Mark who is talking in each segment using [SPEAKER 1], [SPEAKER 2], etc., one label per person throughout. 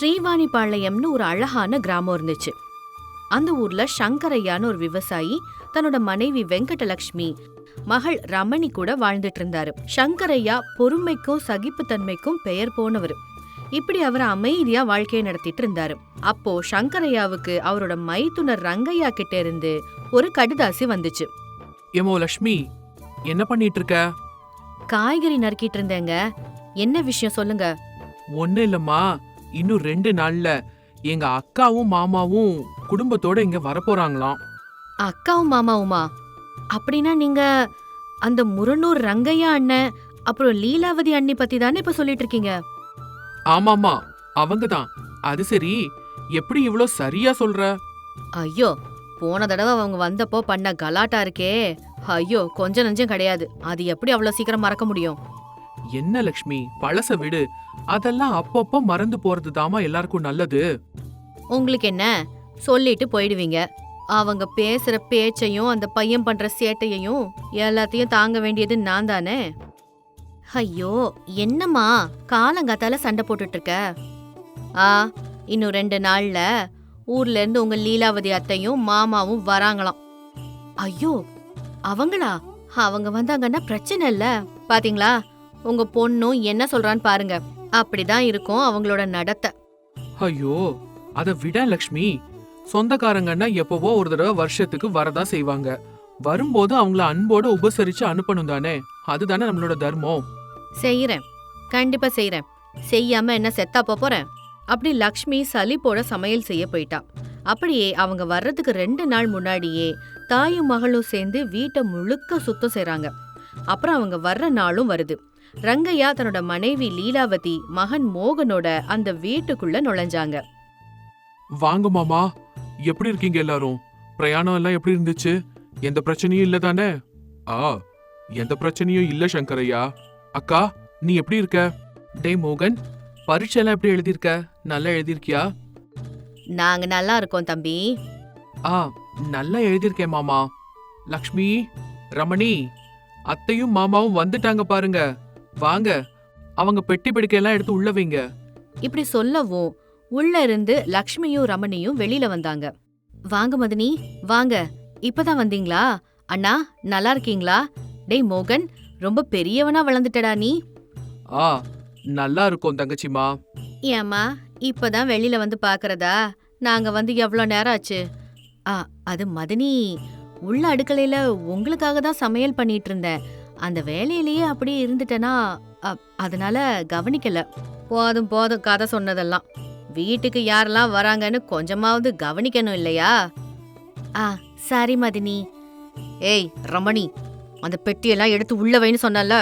[SPEAKER 1] ஸ்ரீவாணிபாளையம்னு ஒரு அழகான கிராமம் இருந்துச்சு. அந்த ஊர்ல சங்கரையான்னு ஒரு விவசாயி தன்னோட மனைவி வெங்கடலட்சுமி மகள் ரமணி கூட வாழ்ந்துட்டு இருந்தாரு. சங்கரையா பொறுமைக்கும் சகிப்புத்தன்மைக்கும் பெயர் போனவர். இப்படி அவர் அமைதியா வாழ்க்கையை நடத்திட்டு இருந்தாரு. அப்போ சங்கரையாவுக்கு அவரோட மைத்துனர் ரங்கையா கிட்ட இருந்து ஒரு கடுதாசி வந்துச்சு.
[SPEAKER 2] ஏமோ லக்ஷ்மி என்ன பண்ணிட்டு இருக்க
[SPEAKER 1] காய்கறி நறுக்கிட்டு இருந்தேங்க. என்ன விஷயம் சொல்லுங்க?
[SPEAKER 2] ஒண்ணு இல்லம்மா. இன்னும் ரெண்டு நாள்ல எங்க அக்காவும் மாமாவும் குடும்பத்தோட இங்க வரப்போறாங்களாம்.
[SPEAKER 1] அக்காவும் மாமாவுமா? அப்படின்னா நீங்க அந்த முரனூர் ரங்கையா அண்ணன் அப்புறம் லீலாவதி அண்ணி பத்தி தானே இப்ப சொல்லிட்டு இருக்கீங்க
[SPEAKER 2] ஆமாமா அவங்க தான் அது சரி எப்படி இவ்ளோ சரியா சொல்ற?
[SPEAKER 1] ஐயோ போன தடவை அவங்க வந்தப்போ பண்ண கலாட்டா இருக்கே. ஐயோ கொஞ்சம் நஞ்சம் கிடையாது. அது எப்படி அவ்வளவு சீக்கிரம் மறக்க முடியும்?
[SPEAKER 2] என்ன லக்ஷ்மி பழச விடு. அதெல்லாம் அப்பப்போ மறந்து போறது தாமா எல்லாருக்கும் நல்லது.
[SPEAKER 1] உங்களுக்கு என்ன? சொல்லிட்டு போயிடுவீங்க. அவங்க பேசுற பேச்சையும் அந்த பையன் பண்ற சேட்டையையும் எல்லாத்தையும் தாங்க வேண்டியது நான் தானே? ஐயோ என்னம்மா? காலங்காத்தால சண்டை போட்டுட்டு இருக்க ஆ இன்னும் ரெண்டு நாள்ல ஊர்ல இருந்து உங்க லீலாவதி அத்தையும் மாமாவும் வராங்களாம். ஐயோ அவங்களா? அவங்க வந்தாங்கன்னா பிரச்சனை இல்ல. பாத்தீங்களா? உங்க பொண்ணும் என்ன சொல்றான்னு பாருங்க. அப்படிதான் இருக்கும் அவங்களோட நடத்தை.
[SPEAKER 2] ஐயோ அத விட லக்ஷ்மி. சொந்தக்காரங்கன்னா எப்பவோ ஒரு தடவை வருஷத்துக்கு வரதா செய்வாங்க. வரும்போது அவங்கள அன்போட உபசரிச்சு அனுப்பணும் தானே. அதுதானே நம்மளோட தர்மம்.
[SPEAKER 1] செய்யறேன் கண்டிப்பா செய்யறேன் செய்யாம என்ன செத்தா போறேன்? அப்படி லக்ஷ்மி சலிப்போட சமையல் செய்ய போயிட்டா. அப்படியே அவங்க வர்றதுக்கு ரெண்டு நாள் முன்னாடியே தாயும் மகளும் சேர்ந்து வீட்டை முழுக்க சுத்தம் செய்றாங்க. அப்புறம் அவங்க வர்ற நாளும் வருது. ரங்கையா தன்னோட மனைவி லீலாவதி மகன் மோகனோட அந்த வீட்டுக்குள்ள நுழைஞ்சாங்க.
[SPEAKER 2] வாங்க மாமா எப்படி இருக்கீங்க எல்லாரும்? பிரயாணம் எல்லாம் எப்படி இருந்துச்சு? எந்த பிரச்சனையும் இல்ல தானே? ஆ எந்த பிரச்சனையும் இல்ல சங்கரையா. அக்கா நீ எப்படி இருக்க? டேய் மோகன் பரீட்சை எல்லாம் எப்படி எழுதியிருக்க? நல்லா எழுதியிருக்கியா?
[SPEAKER 1] நாங்க நல்லா இருக்கோம் தம்பி.
[SPEAKER 2] ஆ நல்லா எழுதியிருக்கேன் மாமா. லக்ஷ்மி ரமணி அத்தையும் மாமாவும் வந்துட்டாங்க பாருங்க. வாங்க. அவங்க பெட்டி பிடிக்கையெல்லாம் எடுத்து உள்ள வைங்க.
[SPEAKER 1] இப்படி சொல்லவும் உள்ள இருந்து லக்ஷ்மியும் ரமணியும் வெளியில வந்தாங்க. வாங்க மதினி வாங்க. இப்பதான் வந்தீங்களா? அண்ணா நல்லா இருக்கீங்களா? டேய் மோகன் ரொம்ப பெரியவனா வளர்ந்துட்டடா நீ.
[SPEAKER 2] ஆ நல்லா இருக்கும் தங்கச்சிமா
[SPEAKER 1] ஏம்மா இப்பதான் வெளியில வந்து பாக்குறதா? நாங்க வந்து எவ்வளோ நேரம் ஆச்சு? ஆ அது மதினி உள்ள அடுக்கலையில உங்களுக்காக தான் சமையல் பண்ணிட்டு இருந்தேன். அந்த வேலையிலேயே அப்படியே இருந்துட்டேனா அதனால கவனிக்கல. போதும் போதும் கதை சொன்னதெல்லாம். வீட்டுக்கு யாரெல்லாம் வராங்கன்னு கொஞ்சமாவது கவனிக்கணும் இல்லையா? ஆ சரி மதினி. ஏய் ரமணி அந்த பெட்டியெல்லாம் எடுத்து உள்ள வைன்னு சொன்னல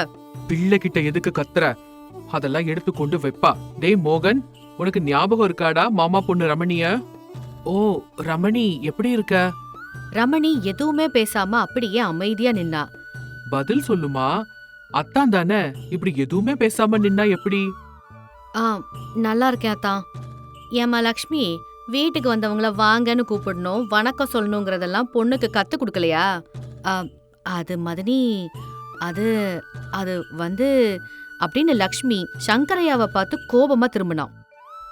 [SPEAKER 2] பிள்ளை கிட்ட எதுக்கு கத்துற? அதெல்லாம் எடுத்து கொண்டு வைப்பா. டேய் மோகன் உனக்கு ஞாபகம் இருக்காடா மாமா பொண்ணு ரமணிய? ஓ ரமணி எப்படி இருக்க?
[SPEAKER 1] ரமணி எதுவுமே பேசாம அப்படியே அமைதியா நின்னா.
[SPEAKER 2] பதில் சொல்லுமா? அத்தான் தானே இப்படி எதுவுமே பேசாம நின்னா எப்படி?
[SPEAKER 1] ஆ நல்லா இருக்கேன் அத்தான் ஏம்மா லக்ஷ்மி வீட்டுக்கு வந்தவங்கள வாங்கன்னு கூப்பிடணும் வணக்கம் சொல்லணுங்கிறதெல்லாம் பொண்ணுக்கு கத்து கொடுக்கலையா? ஆ, அது மதனி அது அது வந்து அப்படின்னு லக்ஷ்மி சங்கரையாவை பார்த்து கோபமா திரும்பினான்.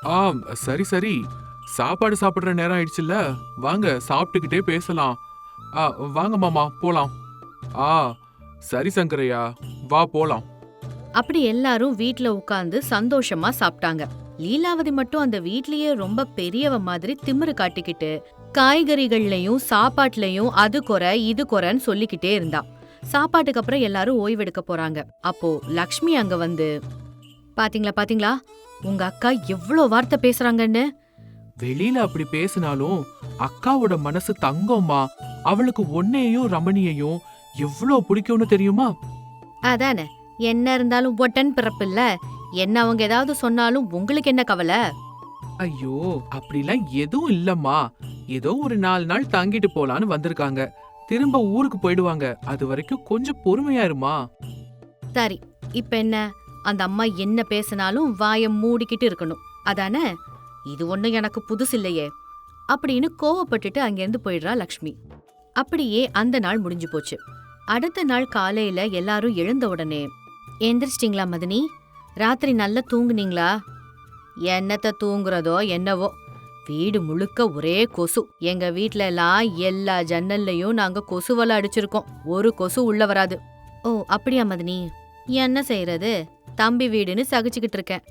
[SPEAKER 2] ஆம் சரி சரி. சாப்பாடு சாப்பிடுற நேரம் ஆயிடுச்சுல்ல? வாங்க சாப்பிட்டுக்கிட்டே பேசலாம். ஆ வாங்க மாமா போலாம். ஆ சரி சங்கரையா வா போலாம்.
[SPEAKER 1] அப்படி எல்லாரும் வீட்ல உட்கார்ந்து சந்தோஷமா சாப்பிட்டாங்க. லீலாவதி மட்டும் அந்த வீட்லயே ரொம்ப பெரியவ மாதிரி திமிரு காட்டிக்கிட்டு காய்கறிகள்லயும் சாப்பாட்டுலயும் அது குறை இது குறைன்னு சொல்லிக்கிட்டே இருந்தா. சாப்பாட்டுக்கு அப்புறம் எல்லாரும் ஓய்வெடுக்க போறாங்க. அப்போ லக்ஷ்மி அங்க வந்து பாத்தீங்களா பாத்தீங்களா? உங்க அக்கா எவ்ளோ வார்த்தை பேசுறாங்கன்னு?
[SPEAKER 2] வெளியில அப்படி பேசினாலும் அக்காவோட மனசு தங்கம்மா. அவளுக்கு ஒன்னையும் ரமணியையும் எவ்வளவு பிடிக்கும்னு தெரியுமா?
[SPEAKER 1] அதானே. என்ன இருந்தாலும் ஒட்டன் பிறப்பில்ல என்ன அவங்க ஏதாவது சொன்னாலும் உங்களுக்கு என்ன கவலை?
[SPEAKER 2] ஐயோ அப்படிலாம் எதுவும் இல்லம்மா. ஏதோ ஒரு நாலு நாள் தங்கிட்டு போலான்னு வந்திருக்காங்க. திரும்ப ஊருக்கு போயிடுவாங்க. அது வரைக்கும் கொஞ்சம் பொறுமையா இருமா
[SPEAKER 1] சரி இப்ப என்ன? அந்த அம்மா என்ன பேசினாலும் வாயை மூடிக்கிட்டு இருக்கணும். அதானே? இது ஒண்ணும் எனக்கு புதுசு இல்லையே. அப்படின்னு கோவப்பட்டுட்டு அங்கிருந்து போயிடுறா லக்ஷ்மி. அப்படியே அந்த நாள் முடிஞ்சு போச்சு. அடுத்த நாள் காலையில எல்லாரும் எழுந்த உடனே எந்திரிச்சிட்டிங்களா மதினி? ராத்திரி நல்லா தூங்குனீங்களா? என்னத்த தூங்குறதோ என்னவோ. வீடு முழுக்க ஒரே கொசு. எங்க வீட்ல எல்லாம் எல்லா ஜன்னல்லையும் நாங்க கொசுவெல்லாம் அடிச்சிருக்கோம். ஒரு கொசு உள்ள வராது. ஓ அப்படியா மதினி. என்ன செய்யறது தம்பி வீடுன்னு சகிச்சுக்கிட்டு இருக்கேன்.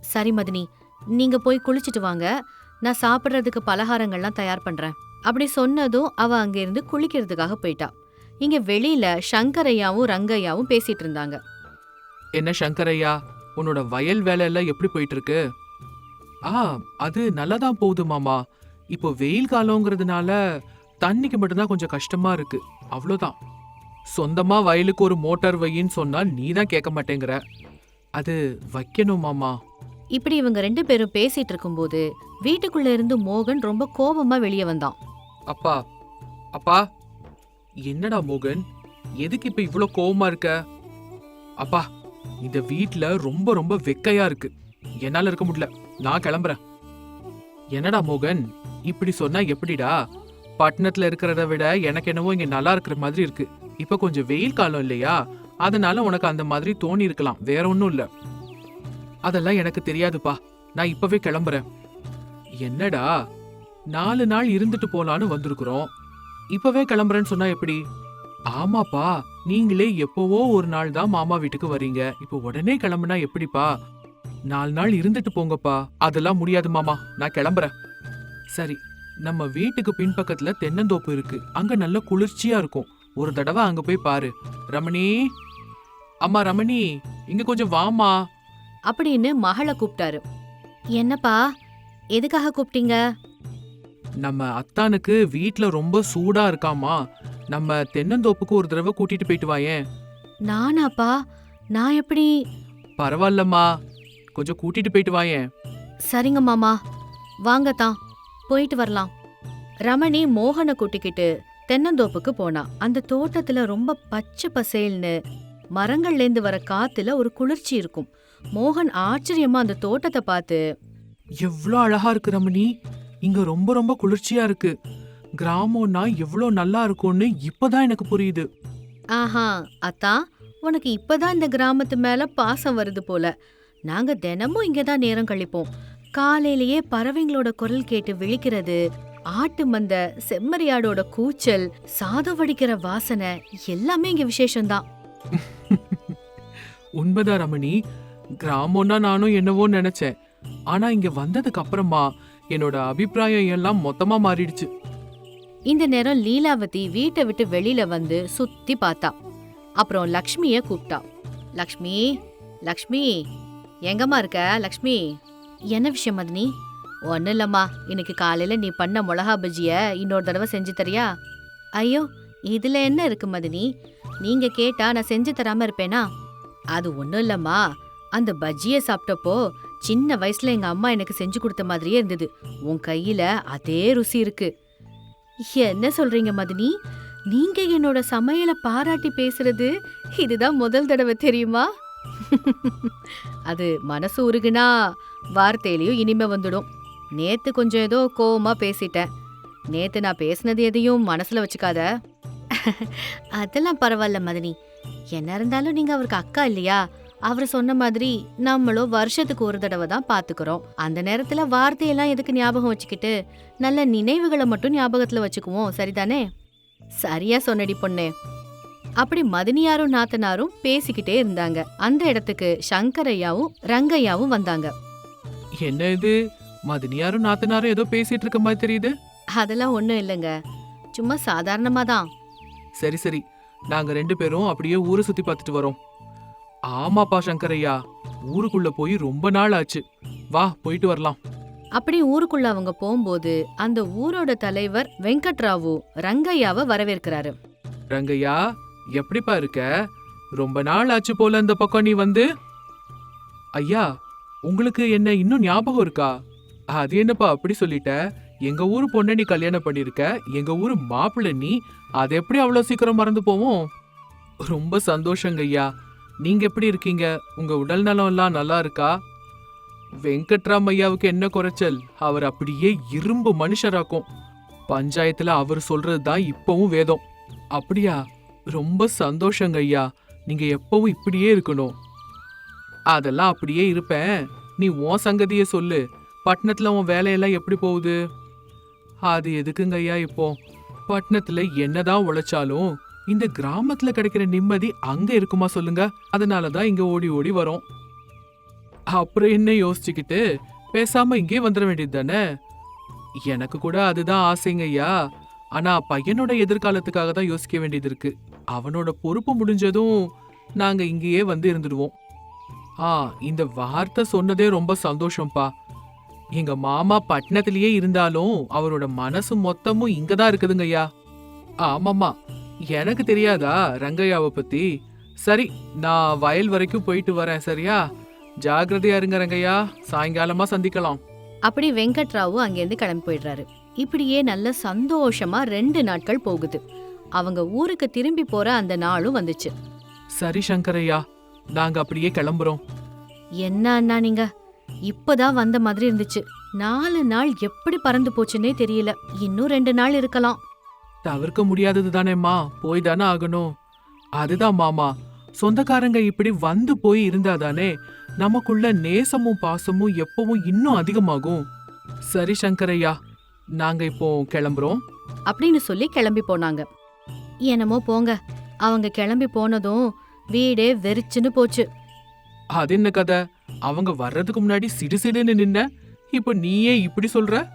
[SPEAKER 1] சரி மதினி நீங்க போய் குளிச்சுட்டு வாங்க. நான் சாப்பிட்றதுக்கு பலகாரங்கள்லாம் தயார் பண்றேன். அப்படி சொன்னதும் அவ அங்கிருந்து குளிக்கிறதுக்காக போயிட்டா. இங்க வெளியில சங்கரையாவும் ரங்கையாவும் பேசிட்டு இருந்தாங்க.
[SPEAKER 2] என்ன சங்கரையா உன்னோட வயல் வேலை எல்லாம் எப்படி போயிட்டு இருக்கு ஆ அது நல்லா தான் போகுது மாமா. இப்போ வெயில் காலங்கிறதுனால தண்ணிக்கு மட்டும்தான் கொஞ்சம் கஷ்டமா இருக்கு. அவ்வளோதான் சொந்தமா வயலுக்கு ஒரு மோட்டார் வையின்னு சொன்னா நீ தான் கேட்க மாட்டேங்கிற. அது வைக்கணும் மாமா.
[SPEAKER 1] இப்படி இவங்க ரெண்டு பேரும் பேசிட்டு இருக்கும்போது வீட்டுக்குள்ள இருந்து மோகன் ரொம்ப கோபமா வெளியே வந்தான்.
[SPEAKER 2] அப்பா அப்பா என்னடா மோகன்? எதுக்கு இப்ப இவ்வளோ கோவமா இருக்க? அப்பா இந்த வீட்ல ரொம்ப ரொம்ப வெக்கையா இருக்கு. என்னால இருக்க முடியல. நான் கிளம்புறேன். என்னடா மோகன்? இப்படி சொன்னா எப்படிடா? பட்டணத்துல இருக்கிறத விட எனக்கு என்னவோ இங்க நல்லா இருக்கிற மாதிரி இருக்கு. இப்ப கொஞ்சம் வெயில் காலம் இல்லையா? அதனால உனக்கு அந்த மாதிரி தோணி இருக்கலாம். வேற ஒன்றும் இல்ல. அதெல்லாம் எனக்கு தெரியாதுப்பா. நான் இப்பவே கிளம்புறேன். என்னடா? நாலு நாள் இருந்துட்டு போலான்னு வந்திருக்கிறோம். இப்பவே கிளம்புறேன்னு சொன்னா எப்படி? ஆமாப்பா நீங்களே எப்பவோ ஒரு நாள் தான் மாமா வீட்டுக்கு வரீங்க. இப்போ உடனே கிளம்புனா எப்படிப்பா? நாலு நாள் இருந்துட்டு போங்கப்பா. அதெல்லாம் முடியாது மாமா. நான் கிளம்புறேன். சரி நம்ம வீட்டுக்கு பின்பக்கத்துல தென்னந்தோப்பு இருக்கு. அங்க நல்ல குளிர்ச்சியா இருக்கும். ஒரு தடவை அங்க போய் பாரு. ரமணி? அம்மா ரமணி இங்க கொஞ்சம் வாமா
[SPEAKER 1] அப்படின்னு மகளை கூப்பிட்டாரு. என்னப்பா எதுக்காக கூப்பிட்டீங்க?
[SPEAKER 2] நம்ம அத்தானுக்கு வீட்ல ரொம்ப சூடா இருக்காமா நம்ம தென்னந்தோப்புக்கு ஒரு தடவை கூட்டிட்டு போயிட்டு வாயேன்
[SPEAKER 1] நானாப்பா நான் எப்படி?
[SPEAKER 2] பரவாயில்லம்மா. கொஞ்சம் கூட்டிட்டு போயிட்டு வாயேன்
[SPEAKER 1] சரிங்க மாமா. வாங்க தான் போயிட்டு வரலாம். ரமணி மோகனை கூட்டிக்கிட்டு தென்னந்தோப்புக்கு போனா. அந்த தோட்டத்துல ரொம்ப பச்சை பசேல்னு மரங்கள்லேந்து வர காத்துல ஒரு குளிர்ச்சி இருக்கும். மோகன் ஆச்சரியமா அந்த தோட்டத்தை பார்த்து
[SPEAKER 2] எவ்வளோ அழகா இருக்கு ரமணி. இங்க ரொம்ப ரொம்ப குளிர்ச்சியா இருக்கு. கிராமம்னா எவ்வளோ நல்லா இருக்கும்னு இப்பதான் எனக்கு புரியுது.
[SPEAKER 1] ஆஹா அத்தா உனக்கு இப்பதான் இந்த கிராமத்து மேல பாசம் வருது போல. நாங்க தினமும் இங்க தான் நேரம் கழிப்போம். காலையிலேயே பறவைங்களோட குரல் கேட்டு விழிக்கிறது ஆட்டு மந்த செம்மறியாடோட கூச்சல் சாதம் வடிக்கிற வாசனை எல்லாமே இங்க விசேஷம்தான்.
[SPEAKER 2] உண்மைதான் ரமணி. கிராமம்னா நானும் என்னவோ நினைச்சேன். ஆனா இங்க வந்ததுக்கு அப்புறமா என்னோட அபிப்பிராயம் எல்லாம் மொத்தமா மாறிடுச்சு.
[SPEAKER 1] இந்த நேரம் லீலாவதி வீட்டை விட்டு வெளியில வந்து சுத்தி பார்த்தா. அப்புறம் லக்ஷ்மிய கூப்பிட்டா. லக்ஷ்மி லக்ஷ்மி எங்கம்மா இருக்க லக்ஷ்மி? என்ன விஷயம் மதினி? ஒன்றும் இல்லைம்மா. இன்னைக்கு காலையில் நீ பண்ண மிளகா பஜ்ஜியை இன்னொரு தடவை செஞ்சு தரியா? ஐயோ இதில் என்ன இருக்கு மதினி? நீங்கள் கேட்டால் நான் செஞ்சு தராமல் இருப்பேனா? அது ஒன்றும் இல்லைம்மா. அந்த பஜ்ஜியை சாப்பிட்டப்போ சின்ன வயசுல எங்க அம்மா எனக்கு செஞ்சு கொடுத்த மாதிரியே இருந்தது. உன் கையில அதே ருசி இருக்கு. என்ன சொல்றீங்க மதினி? நீங்க என்னோட சமையலை பாராட்டி பேசுறது இதுதான் முதல் தடவை தெரியுமா? அது மனசு உருகுனா வார்த்தையிலையும் இனிமே வந்துடும். நேத்து கொஞ்சம் ஏதோ கோவமா பேசிட்டேன். நேத்து நான் பேசினது எதையும் மனசுல வச்சுக்காத. அதெல்லாம் பரவாயில்ல மதினி. என்ன இருந்தாலும் நீங்க அவருக்கு அக்கா இல்லையா? அவர் சொன்ன மாதிரி நம்மளும் வருஷத்துக்கு ஒரு தடவை தான் பாத்துக்கிறோம். அந்த நேரத்துல வார்த்தையெல்லாம் எதுக்கு ஞாபகம் வச்சுக்கிட்டு நல்ல நினைவுகளை மட்டும் ஞாபகத்துல வச்சுக்குவோம். சரிதானே? சரியா சொன்னடி பொண்ணே. அப்படி மதினியாரும் நாத்தனாரும் பேசிக்கிட்டே இருந்தாங்க. அந்த இடத்துக்கு சங்கரையாவும் ரங்கையாவும் வந்தாங்க.
[SPEAKER 2] என்ன இது? மதினியாரும் நாத்தனாரும் ஏதோ பேசிட்டு இருக்க மாதிரி தெரியுது?
[SPEAKER 1] அதெல்லாம் ஒண்ணும் இல்லைங்க. சும்மா சாதாரணமா தான்
[SPEAKER 2] சரி சரி. நாங்க ரெண்டு பேரும் அப்படியே ஊரை சுத்தி பார்த்துட்டு வரோம். ஆமாப்பா சங்கரையா ஊருக்குள்ள போய் ரொம்ப நாள் ஆச்சு. வா போயிட்டு வரலாம்.
[SPEAKER 1] அப்படி ஊருக்குள்ள அவங்க போகும்போது அந்த ஊரோட தலைவர் வெங்கட்ராவு ரங்கையாவை வரவேற்கிறாரு.
[SPEAKER 2] ரங்கையா எப்படிப்பா இருக்க? ரொம்ப நாள் ஆச்சு போல இந்த பக்கம் நீ வந்து. ஐயா உங்களுக்கு என்ன இன்னும் ஞாபகம் இருக்கா? அது என்னப்பா அப்படி சொல்லிட்ட? எங்க ஊரு பொண்ணை நீ கல்யாணம் பண்ணிருக்க? எங்க ஊரு மாப்பிள்ளை நீ? அது எப்படி அவ்வளவு சீக்கிரம் மறந்து போவோம்? ரொம்ப சந்தோஷங்க ஐயா. நீங்க எப்படி இருக்கீங்க? உங்க உடல் நலம்லாம் நல்லா இருக்கா? வெங்கட்ராம் ஐயாவுக்கு என்ன குறைச்சல்? அவர் அப்படியே இரும்பு மனுஷராக்கும். பஞ்சாயத்துல அவர் சொல்றது தான் இப்பவும் வேதம். அப்படியா? ரொம்ப சந்தோஷங்க ஐயா. நீங்க எப்பவும் இப்படியே இருக்கணும். அதெல்லாம் அப்படியே இருப்பேன். நீ உன் சங்கதியை சொல்லு. பட்டணத்துல உன் வேலையெல்லாம் எப்படி போகுது? அது எதுக்குங்க ஐயா இப்போ? பட்டணத்துல என்னதான் உழைச்சாலும் இந்த கிராமத்துல கிடைக்கிற நிம்மதி அங்க இருக்குமா சொல்லுங்க? அதனாலதான் இங்க ஓடி ஓடி வரோம். அப்புறம் என்ன யோசிச்சுக்கிட்டு பேசாம இங்கே வந்துட வேண்டியது தானே? எனக்கு கூட அதுதான் ஆசைங்க ஐயா. ஆனா பையனோட எதிர்காலத்துக்காக தான் யோசிக்க வேண்டியது இருக்கு. அவனோட பொறுப்பு முடிஞ்சதும் நாங்க இங்கேயே வந்து இருந்துடுவோம். ஆ இந்த வார்த்தை சொன்னதே ரொம்ப சந்தோஷம்ப்பா எங்க மாமா பட்டணத்திலேயே இருந்தாலும் அவரோட மனசு மொத்தமும் இங்க தான் இருக்குதுங்க ஐயா. ஆமாம்மா. எனக்கு தெரியாதா ரங்கையாவை பத்தி? சரி நான் வயல் வரைக்கும் போயிட்டு வரேன் சரியா? ஜாகிரதையா இருங்க ரங்கையா சாயங்காலமா சந்திக்கலாம்.
[SPEAKER 1] அப்படி வெங்கட்ராவு அங்கேருந்து கிளம்பி போயிடுறாரு. இப்படியே நல்ல சந்தோஷமா ரெண்டு நாட்கள் போகுது. அவங்க ஊருக்கு திரும்பி போற அந்த நாளும் வந்துச்சு.
[SPEAKER 2] சரி சங்கரையா நாங்க அப்படியே கிளம்புறோம்.
[SPEAKER 1] என்ன அண்ணா நீங்க? இப்பதான் வந்த மாதிரி இருந்துச்சு. நாலு நாள் எப்படி பறந்து போச்சுன்னே தெரியல. இன்னும் ரெண்டு நாள் இருக்கலாம்.
[SPEAKER 2] தவிர்க்க முடியாதது தானேம்மா. போய் தானே ஆகணும். அதுதான் மாமா. சொந்தக்காரங்க இப்படி வந்து போய் இருந்தாதானே நமக்குள்ள நேசமும் பாசமும் எப்பவும் இன்னும் அதிகமாகும். சரி சங்கரையா நாங்க இப்போ கிளம்புறோம்.
[SPEAKER 1] அப்படின்னு சொல்லி கிளம்பி போனாங்க. என்னமோ போங்க. அவங்க கிளம்பி போனதும் வீடே வெறிச்சுன்னு போச்சு.
[SPEAKER 2] அது என்ன கதை? அவங்க வர்றதுக்கு முன்னாடி சிடுசிடுன்னு நின்ன. இப்போ நீயே இப்படி சொல்ற?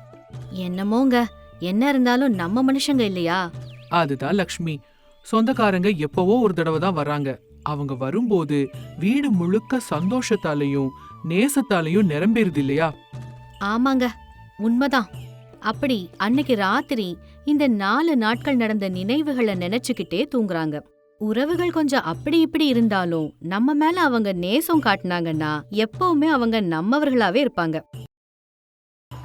[SPEAKER 1] என்னமோங்க. என்ன இருந்தாலும் நம்ம மனுஷங்க இல்லையா?
[SPEAKER 2] அதுதான் லக்ஷ்மி. சொந்தக்காரங்க எப்பவோ ஒரு தடவை தான் வர்றாங்க அவங்க வரும்போது வீடு முழுக்க சந்தோஷத்தாலையும் நேசத்தாலையும் நிரம்பிருது இல்லையா?
[SPEAKER 1] ஆமாங்க. உண்மைதான். அப்படி அன்னைக்கு ராத்திரி இந்த நாலு நாட்கள் நடந்த நினைவுகளை நினைச்சுக்கிட்டே தூங்குறாங்க. உறவுகள் கொஞ்சம் அப்படி இப்படி இருந்தாலும் நம்ம மேல அவங்க நேசம் காட்டுனாங்கன்னா எப்பவுமே அவங்க நம்மவர்களாவே இருப்பாங்க.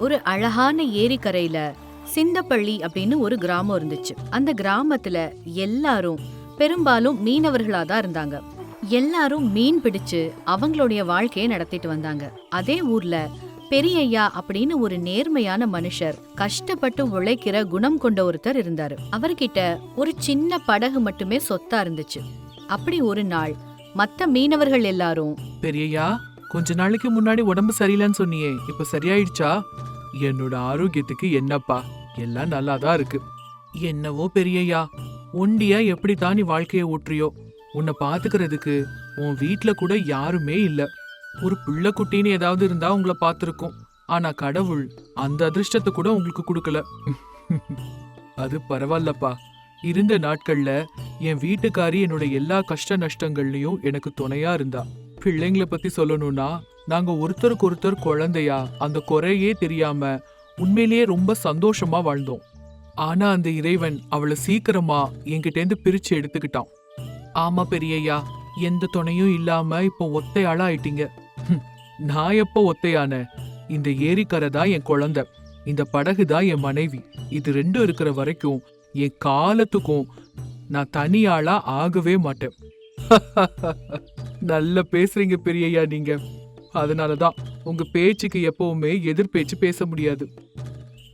[SPEAKER 1] ஒரு அழகான ஏரிக்கரையில சிந்தப்பள்ளி அப்படின்னு ஒரு கிராமம் இருந்துச்சு. அந்த கிராமத்துல எல்லாரும் பெரும்பாலும் மீனவர்களா தான் இருந்தாங்க. எல்லாரும் மீன் பிடிச்சு அவங்களுடைய வாழ்க்கையை நடத்திட்டு வந்தாங்க. அதே ஊர்ல பெரியய்யா அப்படின்னு ஒரு நேர்மையான மனுஷர் கஷ்டப்பட்டு உழைக்கிற குணம் கொண்ட ஒருத்தர் இருந்தாரு. அவர்கிட்ட ஒரு சின்ன படகு மட்டுமே சொத்தா இருந்துச்சு. அப்படி ஒரு நாள் மத்த மீனவர்கள் எல்லாரும்
[SPEAKER 2] பெரியய்யா கொஞ்ச நாளைக்கு முன்னாடி உடம்பு சரியில்லைன்னு சொன்னியே இப்ப சரியாயிடுச்சா? என்னோட ஆரோக்கியத்துக்கு என்னப்பா? எல்லாம் நல்லா தான் இருக்கு. என்னவோ பெரியய்யா ஒண்டியா எப்படி தான் நீ வாழ்க்கையை ஓட்டுறியோ? உன்னை பாத்துக்கிறதுக்கு உன் வீட்டுல கூட யாருமே இல்ல. ஒரு பிள்ளை குட்டின்னு ஏதாவது இருந்தா உங்களை பார்த்துருக்கோம் ஆனா கடவுள் அந்த அதிர்ஷ்டத்தை கூட உங்களுக்கு கொடுக்கல. அது பரவாயில்லப்பா. இருந்த நாட்கள்ல என் வீட்டுக்காரி என்னோட எல்லா கஷ்ட நஷ்டங்கள்லயும் எனக்கு துணையா இருந்தா. பிள்ளைங்களை பத்தி சொல்லணும்னா நாங்க ஒருத்தருக்கு ஒருத்தர் குழந்தையா அந்த குறையே தெரியாம உண்மையிலேயே ரொம்ப சந்தோஷமா வாழ்ந்தோம். ஆனா அந்த இறைவன் அவளை சீக்கிரமா என்கிட்டேந்து பிரிச்சு எடுத்துக்கிட்டான். ஆமா பெரியய்யா எந்த துணையும் இல்லாம இப்போ ஒத்தையாளா ஆயிட்டீங்க நான் எப்போ ஒத்தையான? இந்த ஏரிக்கரை தான் என் குழந்தை. இந்த படகு தான் என் மனைவி. இது ரெண்டும் இருக்கிற வரைக்கும் என் காலத்துக்கும் நான் தனியாளா ஆகவே மாட்டேன். நல்ல பேசுறீங்க பெரியய்யா நீங்க. அதனாலதான் உங்க பேச்சுக்கு எப்பவுமே எதிர் பேச்சு பேச முடியாது.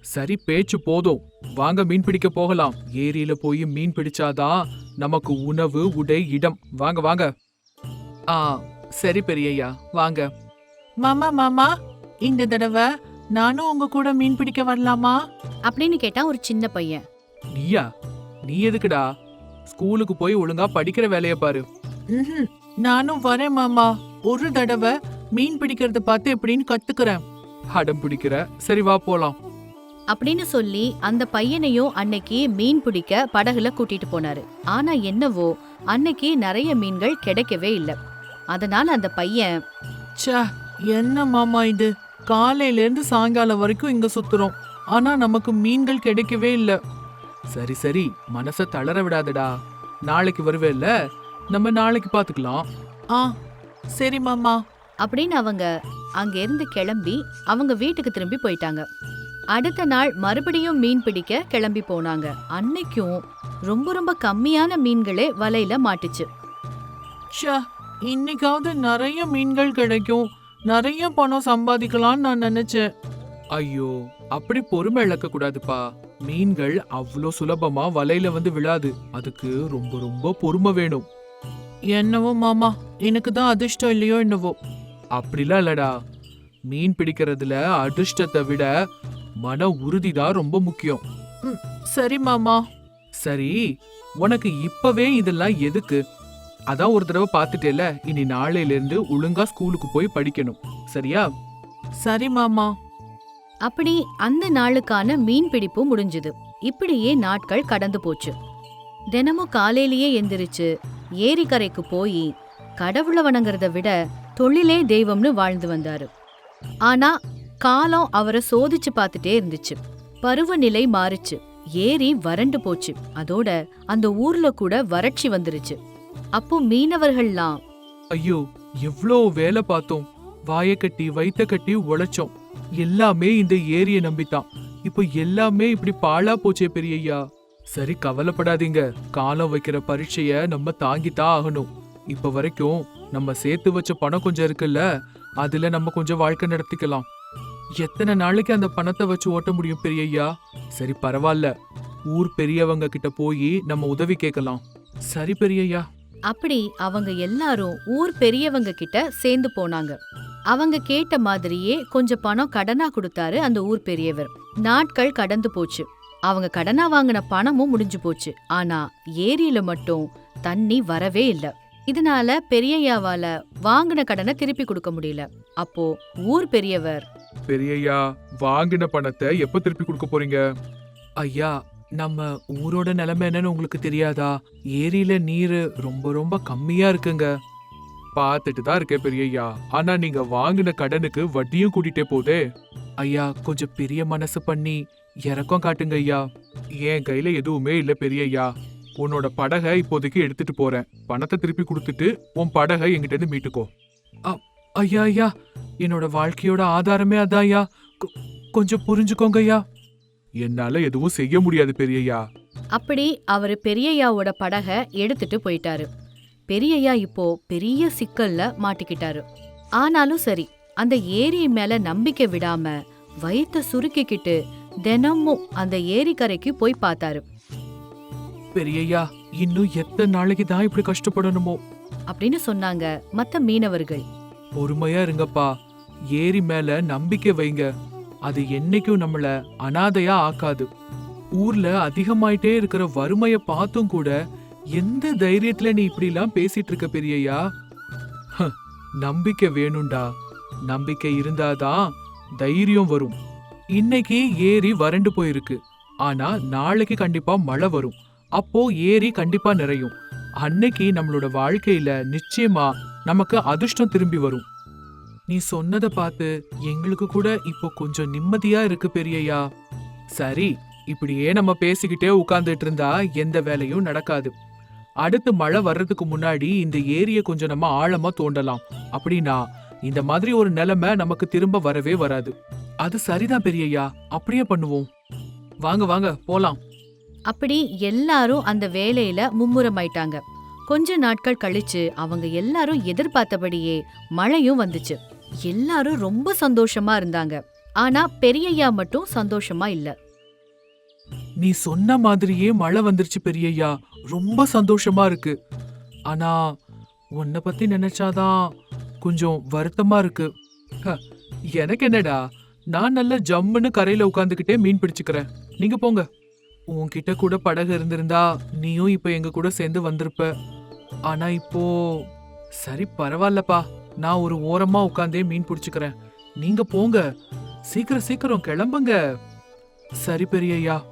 [SPEAKER 2] சரி பேச்சு போதும். வாங்க மீன் பிடிக்க போகலாம். ஏரியில போய் மீன் பிடிச்சாதான் நமக்கு உணவு உடை இடம். வாங்க வாங்க. ஆ சரி பெரியய்யா வாங்க. மாமா மாமா இந்த தடவை நானும் உங்க கூட மீன் பிடிக்க வரலாமா?
[SPEAKER 1] அப்படின்னு கேட்டா ஒரு சின்ன பையன்.
[SPEAKER 2] நீயா? நீ எதுக்குடா? ஸ்கூலுக்கு போய் ஒழுங்கா படிக்கிற வேலைய பாரு. நானும் வரேன் மாமா. ஒரு தடவை மீன் பிடிக்கிறத பார்த்து எப்படின்னு கத்துக்கிறேன். அடம் பிடிக்கிற? சரி வா போலாம்.
[SPEAKER 1] அப்படின்னு சொல்லி அந்த பையனையும் அன்னைக்கு மீன் பிடிக்க படகுல கூட்டிட்டு போனாரு. ஆனா என்னவோ அன்னைக்கு நிறைய மீன்கள் கிடைக்கவே இல்ல. அதனால அந்த பையன்
[SPEAKER 2] ச்சே என்ன மாமா இது? காலையில இருந்து சாயங்காலம் வரைக்கும் இங்க சுத்துறோம். ஆனா நமக்கு மீன்கள் கிடைக்கவே இல்ல. சரி சரி மனச தளர விடாதடா. நாளைக்கு வருவேல்ல? நம்ம நாளைக்கு பாத்துக்கலாம். ஆ சரி மாமா.
[SPEAKER 1] அப்படின்னு அவங்க அங்க இருந்து கிளம்பி அவங்க வீட்டுக்கு திரும்பி போயிட்டாங்க. அடுத்த நாள் மறுபடியும் மீன் பிடிக்க கிளம்பி போனாங்க. அன்னைக்கும் ரொம்ப ரொம்ப கம்மியான மீன்களே வலையில மாட்டுச்சு.
[SPEAKER 2] ச்சே இன்னைக்காவது நிறைய மீன்கள் கிடைக்கும். நிறைய பணம் சம்பாதிக்கலாம்னு நான் நினைச்சேன். ஐயோ அப்படி பொறுமை இழக்க கூடாதுப்பா. மீன்கள் அவ்வளோ சுலபமா வலையில வந்து விழாது. அதுக்கு ரொம்ப ரொம்ப பொறுமை வேணும். என்னவோ மாமா எனக்கு தான் அதிர்ஷ்டம் இல்லையோ என்னவோ. அப்படிலாம் இல்லடா. மீன் பிடிக்கிறதுல அதிர்ஷ்டத்தை விட மன உறுதி தான் ரொம்ப முக்கியம். ம், சரி மாமா. சரி உனக்கு இப்பவே இதெல்லாம் எதுக்கு? அதான் ஒரு தடவை பார்த்துட்டேல இனி நாளையில இருந்து ஒழுங்கா ஸ்கூலுக்கு போய் படிக்கணும். சரியா? சரி மாமா.
[SPEAKER 1] அப்படி அந்த நாளுக்கான மீன் பிடிப்பு முடிஞ்சுது. இப்படியே நாட்கள் கடந்து போச்சு. தினமும் காலையிலேயே எந்திரிச்சு ஏரிக்கரைக்கு போய் கடவுளை வணங்குறத விட தொழிலே தெய்வம்னு வாழ்ந்து வந்தாரு. ஆனா காலம் அவரை சோதிச்சு பார்த்துட்டே இருந்துச்சு. பருவநிலை மாறுச்சு. ஏரி வறண்டு போச்சு. அதோட அந்த ஊர்ல கூட வறட்சி வந்துருச்சு. அப்போ மீனவர்கள்லாம்
[SPEAKER 2] ஐயோ எவ்ளோ வேலை பார்த்தோம். வாய கட்டி வைத்த கட்டி உழைச்சோம். எல்லாமே இந்த ஏரியை நம்பித்தான். இப்போ எல்லாமே இப்படி பாழா போச்சே பெரியய்யா. சரி கவலைப்படாதீங்க. காலம் வைக்கிற பரீட்சைய நம்ம தாங்கித்தான் ஆகணும். இப்ப வரைக்கும் நம்ம சேர்த்து வச்ச பணம் கொஞ்சம் இருக்குல்ல? அதுல நம்ம கொஞ்சம் வாழ்க்கை நடத்திக்கலாம். எத்தனை நாளைக்கு அந்த பணத்தை வச்சு ஓட்ட முடியும் பெரியய்யா? சரி பரவாயில்ல ஊர் பெரியவங்க கிட்ட போய் நம்ம உதவி கேட்கலாம். சரி பெரியய்யா.
[SPEAKER 1] அப்படி அவங்க எல்லாரும் ஊர் பெரியவங்க கிட்ட சேர்ந்து போனாங்க. அவங்க கேட்ட மாதிரியே கொஞ்சம் பணம் கடனா கொடுத்தாரு அந்த ஊர் பெரியவர். நாட்கள் கடந்து போச்சு. அவங்க கடனா வாங்கின பணமும் முடிஞ்சு போச்சு. ஆனா ஏரியில மட்டும் தண்ணி வரவே இல்லை. இதனால பெரியய்யாவால வாங்கின கடனை திருப்பி கொடுக்க முடியல. அப்போ ஊர் பெரியவர்.
[SPEAKER 2] பெரியய்யா வாங்கின பணத்தை எப்ப திருப்பி கொடுக்க போறீங்க? ஐயா நம்ம ஊரோட நிலைமை என்னன்னு உங்களுக்கு தெரியாதா? ஏரியில நீர் ரொம்ப ரொம்ப கம்மியா இருக்குங்க. பார்த்துட்டு தான் இருக்கேன் பெரியய்யா. ஆனா நீங்க வாங்கின கடனுக்கு வட்டியும் கூட்டிட்டே போதே. ஐயா கொஞ்சம் பெரிய மனசு பண்ணி இறக்கம் காட்டுங்க ஐயா. என் கையில எதுவுமே இல்ல பெரியய்யா. உன்னோட படகை இப்போதைக்கு எடுத்துட்டு போறேன். பணத்தை திருப்பி கொடுத்துட்டு உன் படகை என்கிட்ட இருந்து மீட்டுக்கோ. ஐயா ஐயா. என்னோட வாழ்க்கையோட ஆதாரமே அதான் ஐயா. கொஞ்சம் புரிஞ்சுக்கோங்க ஐயா. என்னால எதுவும் செய்ய முடியாது பெரியய்யா.
[SPEAKER 1] அப்படி அவர் பெரியய்யாவோட படகை எடுத்துட்டு போயிட்டாரு. பெரியய்யா இப்போ பெரிய சிக்கல்ல மாட்டிக்கிட்டாரு. ஆனாலும் சரி அந்த ஏரி மேல நம்பிக்கை விடாம வயிற்ற சுருக்கிக்கிட்டு தினமும் அந்த ஏரிக்கரைக்கு போய் பார்த்தாரு.
[SPEAKER 2] பெரியய்யா இன்னும் எத்தனை நாளைக்கு தான் இப்படி கஷ்டப்படணுமோ?
[SPEAKER 1] அப்படின்னு சொன்னாங்க மத்த மீனவர்கள்.
[SPEAKER 2] பொறுமையா இருங்கப்பா. ஏரி மேல நம்பிக்கை வைங்க. அது என்னைக்கும் நம்மள அனாதையா ஆக்காது. ஊர்ல அதிகமாயிட்டே இருக்கிற வறுமைய பார்த்தும் கூட எந்த தைரியத்துல நீ இப்படி எல்லாம் பேசிட்டு இருக்க பெரியய்யா? நம்பிக்கை வேணும்டா. நம்பிக்கை இருந்தாதான் தைரியம் வரும். இன்னைக்கு ஏரி வறண்டு போயிருக்கு. ஆனா நாளைக்கு கண்டிப்பா மழை வரும். அப்போ ஏரி கண்டிப்பா நிறையும். அன்னைக்கு நம்மளோட வாழ்க்கையில நிச்சயமா நமக்கு அதிர்ஷ்டம் திரும்பி வரும். நீ சொன்னதை பார்த்து எங்களுக்கு கூட இப்போ கொஞ்சம் நிம்மதியா இருக்கு பெரியயா சரி இப்படியே நம்ம பேசிக்கிட்டே உட்கார்ந்துட்டு இருந்தா எந்த வேலையும் நடக்காது. அடுத்து மழை வர்றதுக்கு முன்னாடி இந்த ஏரியை கொஞ்சம் நம்ம ஆழமா தோண்டலாம். அப்படின்னா இந்த மாதிரி ஒரு நிலைமை நமக்கு திரும்ப வரவே வராது. அது சரிதான் பெரியய்யா. அப்படியே பண்ணுவோம். வாங்க வாங்க போலாம்.
[SPEAKER 1] அப்படி எல்லாரும் அந்த வேலையில மும்முரமாயிட்டாங்க. கொஞ்ச நாட்கள் கழிச்சு அவங்க எல்லாரும் எதிர்பார்த்தபடியே மழையும் வந்துச்சு. எல்லாரும் ரொம்ப சந்தோஷமா இருந்தாங்க. ஆனா பெரியய்யா மட்டும் சந்தோஷமா இல்ல.
[SPEAKER 2] நீ சொன்ன மாதிரியே மழை வந்துருச்சு பெரியய்யா. ரொம்ப சந்தோஷமா இருக்கு. ஆனா உன்னை பத்தி நினைச்சாதான் கொஞ்சம் வருத்தமா இருக்கு. ஹ, எனக்கு என்னடா? நான் நல்ல ஜம்முன்னு கரையில உட்காந்துக்கிட்டே மீன் பிடிச்சுக்கிறேன். நீங்க போங்க. உன்கிட்ட கூட படகு இருந்திருந்தா நீயும் இப்ப எங்க கூட சேர்ந்து வந்திருப்ப. ஆனா இப்போ சரி பரவாயில்லப்பா. நான் ஒரு ஓரமா உட்காந்தே மீன் பிடிச்சுக்கிறேன். நீங்க போங்க. சீக்கிரம் சீக்கிரம் கிளம்புங்க. சரி பெரியய்யா.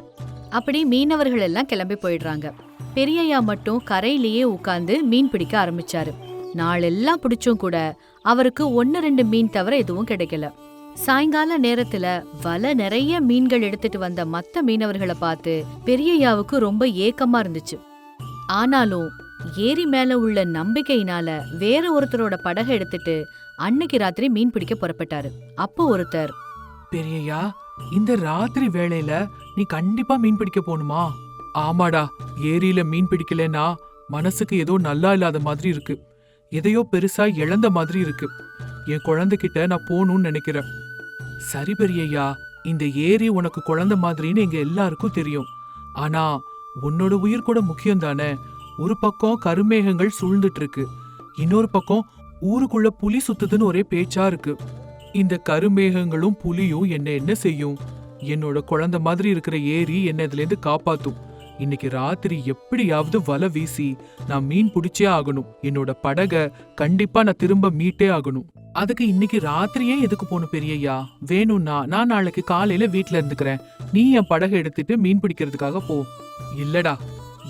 [SPEAKER 1] அப்படி மீனவர்கள் எல்லாம் கிளம்பி போயிடுறாங்க. பெரியய்யா மட்டும் கரையிலேயே உட்காந்து மீன் பிடிக்க ஆரம்பிச்சாரு. நாளெல்லாம் பிடிச்சும் கூட அவருக்கு ஒன்னு ரெண்டு மீன் தவிர எதுவும் கிடைக்கல. சாயங்கால நேரத்துல வலை நிறைய மீன்கள் எடுத்துட்டு வந்த மத்த மீனவர்களை பார்த்து பெரியய்யாவுக்கு ரொம்ப ஏக்கமா இருந்துச்சு. ஆனாலும் ஏரி மேல உள்ள நம்பிக்கையினால வேற ஒருத்தரோட படகை எடுத்துட்டு அன்னைக்கு ராத்திரி மீன் பிடிக்க புறப்பட்டாரு. அப்போ ஒருத்தர்
[SPEAKER 2] பெரியய்யா இந்த ராத்திரி வேளையில நீ கண்டிப்பா மீன் பிடிக்க போகணுமா ஆமாடா ஏரியில மீன் பிடிக்கலனா மனசுக்கு ஏதோ நல்லா இல்லாத மாதிரி இருக்கு. எதையோ பெருசா இழந்த மாதிரி இருக்கு. என் குழந்தைகிட்ட நான் போகணும்னு நினைக்கிறேன். சரி பெரியய்யா இந்த ஏரி உனக்கு குழந்தை மாதிரின்னு எங்க எல்லாருக்கும் தெரியும். ஆனா உன்னோட உயிர் கூட முக்கியம் தானே ஒரு பக்கம் கருமேகங்கள் சூழ்ந்துட்டு இருக்கு இன்னொரு பக்கம் ஊருக்குள்ள புலி சுத்துதுன்னு ஒரே பேச்சா இருக்கு. இந்த கருமேகங்களும் புலியும் என்ன என்ன செய்யும்? என்னோட குழந்தை மாதிரி இருக்கிற ஏரி என்ன இதுல இருந்து காப்பாத்தும்? இன்னைக்கு ராத்திரி எப்படியாவது வலை வீசி நான் மீன் பிடிச்சே ஆகணும். என்னோட படக கண்டிப்பா நான் திரும்ப மீட்டே ஆகணும். அதுக்கு இன்னைக்கு ராத்திரியே எதுக்கு போகணும் பெரியய்யா? வேணும்னா நான் நாளைக்கு காலையில வீட்ல இருந்துக்கிறேன். நீ என் படகு எடுத்துட்டு மீன் பிடிக்கிறதுக்காக போ. இல்லடா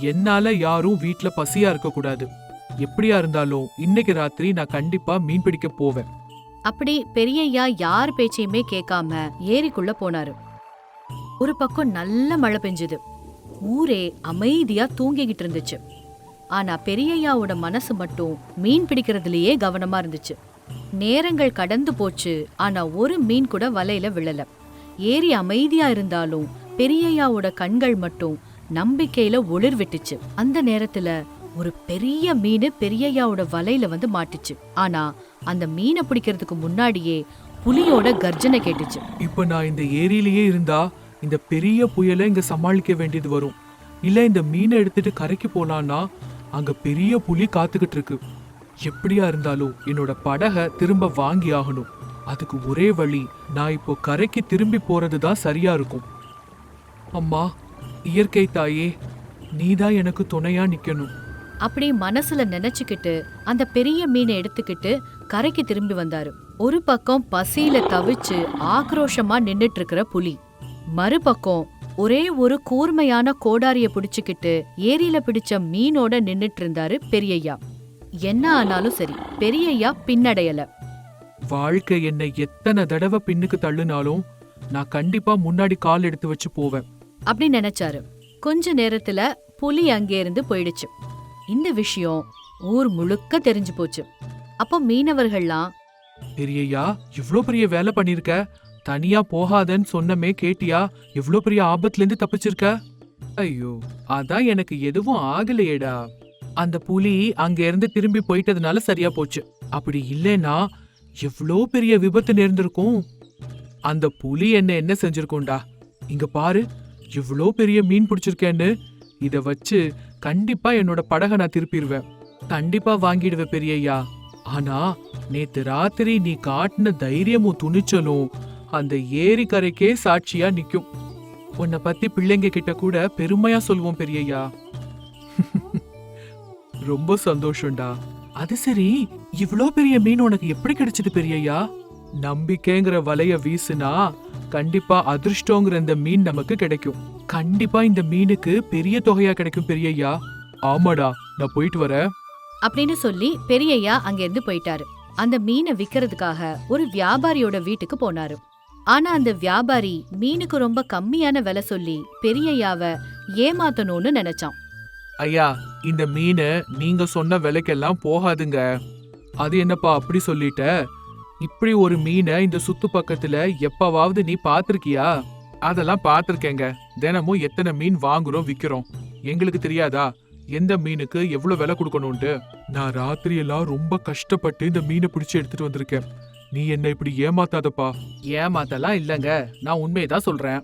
[SPEAKER 2] என்னால யாரும் வீட்ல பசியா இருக்க கூடாது எப்படியா இருந்தாலும் இன்னைக்கு ராத்திரி நான் கண்டிப்பா மீன் பிடிக்க போவேன்.
[SPEAKER 1] அப்படி பெரியய்யா யார் பேச்சையுமே கேட்காம ஏரிக்குள்ள போனாரு. ஒரு பக்கம் நல்ல மழை பெஞ்சுது. ஊரே அமைதியா தூங்கிக்கிட்டு இருந்துச்சு. ஆனா பெரியய்யாவோட மனசு மட்டும் மீன் பிடிக்கிறதுலயே கவனமா இருந்துச்சு. நேரங்கள் கடந்து போச்சு. ஆனா ஒரு மீன் கூட வலையில விழல. ஏரி அமைதியா இருந்தாலும் பெரியையாவோட கண்கள் மட்டும் நம்பிக்கையில ஒளிர் விட்டுச்சு. அந்த நேரத்துல ஒரு பெரிய மீன் பெரியையாவோட வலையில வந்து மாட்டுச்சு. ஆனா அந்த மீனை பிடிக்கிறதுக்கு முன்னாடியே புலியோட கர்ஜனை கேட்டுச்சு.
[SPEAKER 2] இப்ப நான் இந்த ஏரியிலேயே இருந்தா இந்த பெரிய புயலை இங்க சமாளிக்க வேண்டியது வரும். இல்ல இந்த மீனை எடுத்துட்டு கரைக்கு போலான்னா அங்க பெரிய புலி காத்துக்கிட்டு இருக்கு. எப்படியா இருந்தாலும் என்னோட படகை திரும்ப வாங்கி ஆகணும். அதுக்கு ஒரே வழி நான் இப்போ கரைக்கு திரும்பி போறது தான் சரியா இருக்கும். அம்மா இயற்கை தாயே நீதான் எனக்கு துணையா நிக்கணும்.
[SPEAKER 1] அப்படி மனசுல நினைச்சுக்கிட்டு அந்த பெரிய மீனை எடுத்துக்கிட்டு கரைக்கு திரும்பி வந்தாரு. ஒரு பக்கம் பசியில தவிச்சு ஆக்ரோஷமா நின்னுட்டு இருக்கிற புலி. மறுபக்கம் ஒரே ஒரு கூர்மையான கோடாரிய பிடிச்சுக்கிட்டு ஏரியில பிடிச்ச மீனோட நின்னுட்டு இருந்தாரு பெரியய்யா. என்ன ஆனாலும் சரி பெரியய்யா பின்னடையல.
[SPEAKER 2] வாழ்க்கை என்னை எத்தனை தடவை பின்னுக்கு தள்ளுனாலும் நான் கண்டிப்பா முன்னாடி கால் எடுத்து வச்சு போவேன்.
[SPEAKER 1] அப்படி நினைச்சாரு. கொஞ்ச நேரத்துல புலி அங்கே இருந்து போயிடுச்சு. இந்த விஷயம் ஊர் முழுக்க தெரிஞ்சு போச்சு. அப்போ மீனவர்கள்லாம்
[SPEAKER 2] பெரியய்யா இவ்ளோ பெரிய வேலை பண்ணிருக்க? தனியா போகாதன்னு சொன்னமே கேட்டியா? இவ்ளோ பெரிய ஆபத்துல இருந்து தப்பிச்சிருக்க? ஐயோ அதான் எனக்கு எதுவும் ஆகலையேடா. அந்த புலி அங்க இருந்து திரும்பி போயிட்டதுனால சரியா போச்சு. அப்படி இல்லைன்னா எவ்வளோ பெரிய விபத்து நேர்ந்திருக்கும்? அந்த புலி என்ன என்ன செஞ்சிருக்கோண்டா இங்க பாரு இவ்வளோ பெரிய மீன் பிடிச்சிருக்கேன்னு. இத வச்சு கண்டிப்பா என்னோட படகை நான் திருப்பிடுவேன். கண்டிப்பா வாங்கிடுவேன் பெரியய்யா. ஆனா நேத்து ராத்திரி நீ காட்டின தைரியமும் துணிச்சலும் அந்த ஏரிக்கரைக்கே சாட்சியா நிக்கும். உன்னை பத்தி பிள்ளைங்க கிட்ட கூட பெருமையா சொல்லுவோம் பெரியய்யா. ரொம்ப சந்தோஷம்டா. அது சரி இவ்ளோ பெரிய மீன் உனக்கு எப்படி கிடைச்சது பெரியய்யா? நம்பிக்கைங்கிற வலைய வீசுனா கண்டிப்பா அதிர்ஷ்டங்கிற இந்த மீன் நமக்கு கிடைக்கும். கண்டிப்பா இந்த மீனுக்கு பெரிய தொகையா கிடைக்கும் பெரியய்யா. ஆமாடா நான் போயிட்டு வரேன்.
[SPEAKER 1] அப்படின்னு சொல்லி பெரியய்யா அங்கிருந்து போயிட்டாரு. அந்த மீனை விக்கிறதுக்காக ஒரு வியாபாரியோட வீட்டுக்கு போனாரு. ஆனா அந்த வியாபாரி மீனுக்கு ரொம்ப கம்மியான விலை சொல்லி பெரியய்யாவ ஏமாத்தணும்னு நினைச்சான்.
[SPEAKER 2] ஐயா இந்த மீன் நீங்க சொன்ன விலைக்கெல்லாம் போகாதுங்க. அது என்னப்பா அப்படி சொல்லிட்ட? இப்படி ஒரு மீனை இந்த சுத்து பக்கத்துல எப்பவாவது நீ பாத்திருக்கியா? அதெல்லாம் பார்த்துருக்கேங்க தினமும் எத்தனை மீன் வாங்குறோம் விக்கிறோம். எங்களுக்கு தெரியாதா? எந்த மீனுக்கு எவ்வளவு விலை கொடுக்கணும்ட்டு நான் ராத்திரியெல்லாம் ரொம்ப கஷ்டப்பட்டு இந்த மீனை பிடிச்சி எடுத்துட்டு வந்திருக்கேன். நீ என்ன இப்படி ஏமாத்தாதப்பா. ஏமாத்தலாம் இல்லைங்க. நான் உண்மையதான் சொல்றேன்.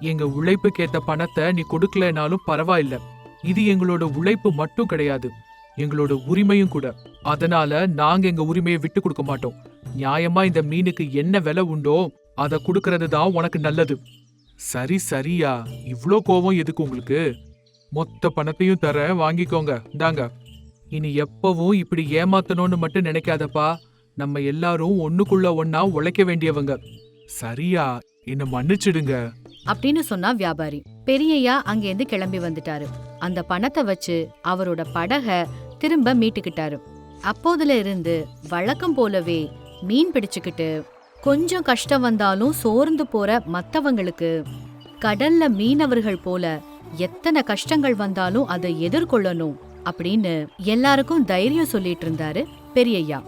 [SPEAKER 2] எங்க உழைப்புக்கேத்த பணத்தை நீ கொடுக்கலனாலும் பரவாயில்ல. இது எங்களோட உழைப்பு மட்டும் கிடையாது. எங்களோட உரிமையும் கூட. அதனால நாங்க எங்க உரிமையை விட்டு கொடுக்க மாட்டோம். நியாயமா இந்த மீனுக்கு என்ன விலை உண்டோ அதை கொடுக்கறது தான் உனக்கு நல்லது. சரி சரியா. இவ்வளோ கோவம் எதுக்கு உங்களுக்கு? மொத்த பணத்தையும் தர வாங்கிக்கோங்க. இந்தாங்க. இனி எப்பவும் இப்படி ஏமாத்தணும்னு மட்டும் நினைக்காதப்பா. நம்ம எல்லாரும் ஒண்ணுக்குள்ள ஒன்னா உழைக்க வேண்டியவங்க. சரியா. என்ன மன்னிச்சிடுங்க.
[SPEAKER 1] அப்படின்னு சொன்னா வியாபாரி. பெரியய்யா அங்கேருந்து கிளம்பி வந்துட்டாரு. அந்த பணத்தை வச்சு அவரோட படக திரும்ப மீட்டுக்கிட்டாரு. அப்போதுல இருந்து வழக்கம் போலவே மீன் பிடிச்சுக்கிட்டு கொஞ்சம் கஷ்டம் வந்தாலும் சோர்ந்து போற மத்தவங்களுக்கு கடல்ல மீனவர்கள் போல எத்தனை கஷ்டங்கள் வந்தாலும் அதை எதிர்கொள்ளணும் அப்படின்னு எல்லாருக்கும் தைரியம் சொல்லிட்டு இருந்தாரு பெரியய்யா.